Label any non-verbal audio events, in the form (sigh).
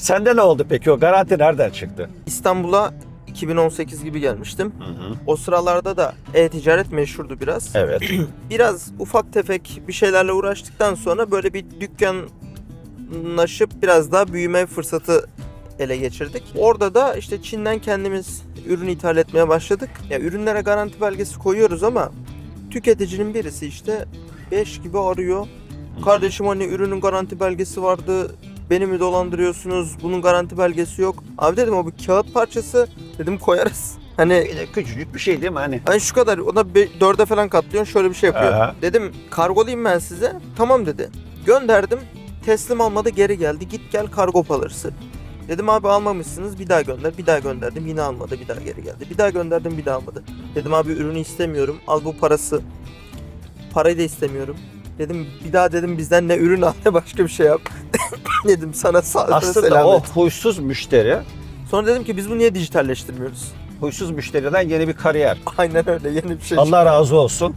Sende ne oldu peki o garanti nereden çıktı? İstanbul'a 2018 gibi gelmiştim. O sıralarda da e-ticaret meşhurdu biraz. Evet. (clears throat) Biraz ufak tefek bir şeylerle uğraştıktan sonra böyle bir dükkanlaşıp biraz daha büyüme fırsatı ele geçirdik. Orada da işte Çin'den kendimiz ürün ithal etmeye başladık. Ya ürünlere garanti belgesi koyuyoruz ama tüketicinin birisi işte 5 gibi arıyor. Kardeşim hani ürünün garanti belgesi vardı. Beni mi dolandırıyorsunuz? Bunun garanti belgesi yok. Abi dedim o bir kağıt parçası. Dedim koyarız. Hani Bir de küçücük bir şey değil mi hani? Hani şu kadar ona be- dörde falan katlıyorsun şöyle bir şey yapıyor. Aha. Dedim kargolayayım ben size. Tamam dedi. Gönderdim. Teslim almadı geri geldi. Git gel kargo palırsı. Dedim abi almamışsınız bir daha gönder. Bir daha gönderdim yine almadı bir daha geri geldi. Bir daha gönderdim bir daha almadı. Dedim abi ürünü istemiyorum. Al bu parası. Parayı da istemiyorum. Dedim bir daha dedim bizden ne ürün al ne başka bir şey yap. (laughs) dedim sana sağ Aslında selamet. o huysuz müşteri, Sonra dedim ki biz bunu niye dijitalleştirmiyoruz? huysuz müşteriden yeni bir kariyer. (laughs) Aynen öyle yeni bir şey. Allah razı olsun.